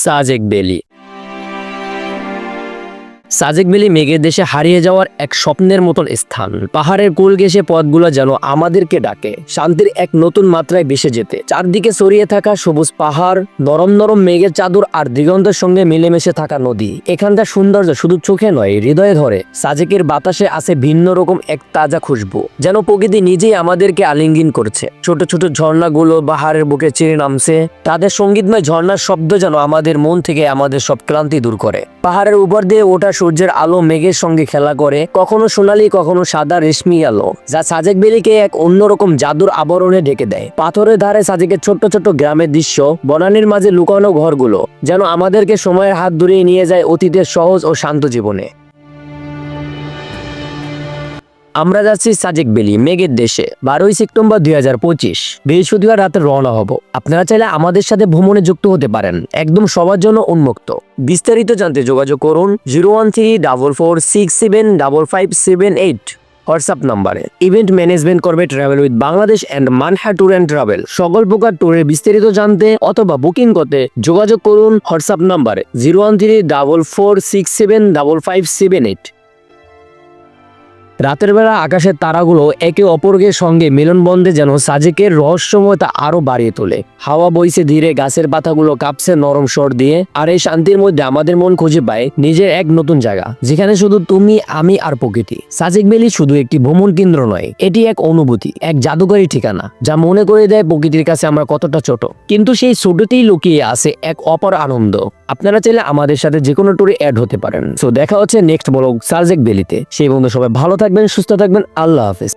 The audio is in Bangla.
সাজেক বেলি। সাজেক বেলি মেঘের দেশে হারিয়ে যাওয়ার এক স্বপ্নের মতন স্থান। পাহাড়ের কোল ঘেসে পথগুলো যেন আমাদেরকে ডাকে। শান্তির এক নতুন মাত্রায় ভেসে যেতে। চারদিকে ছড়িয়ে থাকা সবুজ পাহাড়, নরম নরম মেঘের চাদর আর দিগন্তের সঙ্গে মিলেমিশে থাকা নদী। এখানকার সৌন্দর্য শুধু চোখে নয়, হৃদয়ে ধরে। সাজেকের বাতাসে আছে ভিন্ন রকম এক তাজা খুশবু, যেন প্রকৃতি নিজেই আমাদেরকে আলিঙ্গন করছে। ছোট ছোট ঝর্ণাগুলো পাহাড়ের বুকে চিরে নামছে। তাদের সঙ্গীতময় ঝর্ণার শব্দ যেন আমাদের মন থেকে আমাদের সব ক্লান্তি দূর করে। পাহাড়ের উপর দিয়ে ওঠা সূর্যের আলো মেঘের সঙ্গে খেলা করে, কখনো সোনালি, কখনো সাদা রেশমি আলো, যা সাজেক বেলিকে এক অন্যরকম জাদুর আবরণে ঢেকে দেয়। পাথরের ধারে সাজেকের ছোট্ট ছোট্ট গ্রামের দৃশ্য, বনানির মাঝে লুকানো ঘরগুলো, যেন আমাদেরকে সময়ের হাত ধরিয়ে নিয়ে যায় অতীতের সহজ ও শান্ত জীবনে। আমরা যাচ্ছি সাজেক বেলি, মেঘের দেশে। বারোই সেপ্টেম্বর দুই হাজার পঁচিশ, বৃহস্পতিবার রাতে রওনা হব। আপনারা চাইলে আমাদের সাথে ভ্রমণে যুক্ত হতে পারেন। একদম সবার জন্য উন্মুক্ত। বিস্তারিত জানতে যোগাযোগ করুন zero one three double four six seven double five seven eight, WhatsApp নাম্বারে। ইভেন্ট ম্যানেজমেন্ট করবে travel with Bangladesh and Manha tour and travel. সকল প্রকার ট্যুরের বিস্তারিত জানতে অথবা বুকিং করতে যোগাযোগ করুন হোয়াটসঅ্যাপ নাম্বারে। Zero one three double four six seven double five seven eight. রাতের বেলা আকাশের তারাগুলো একে অপরকে সঙ্গে মিলনবন্ধে যেন সাজেকের রহস্যময়তা আরও বাড়িয়ে তোলে। হাওয়া বইছে ধীরে, গাছের পাতাগুলো কাঁপছে নরম স্বর দিয়ে, আর এই শান্তির মধ্যে আমাদের মন খুঁজে পায় নিজের এক নতুন জায়গা, যেখানে শুধু তুমি, আমি আর প্রকৃতি। সাজেক বেলি শুধু একটি ভ্রমণ কেন্দ্র নয়, এটি এক অনুভূতি, এক জাদুকরী ঠিকানা, যা মনে করে দেয় প্রকৃতির কাছে আমরা কতটা ছোট। কিন্তু সেই ছোটতেই লুকিয়ে আছে এক অপর আনন্দ। আপনারা চাইলে আমাদের সাথে যে কোনো ট্যুরে অ্যাড হতে পারেন। সো দেখা হচ্ছে নেক্সট ব্লগ সার্জেক বেলিতে। সেই বন্ধু সবাই ভালো থাকবেন, সুস্থ থাকবেন, আল্লাহ হাফেজ।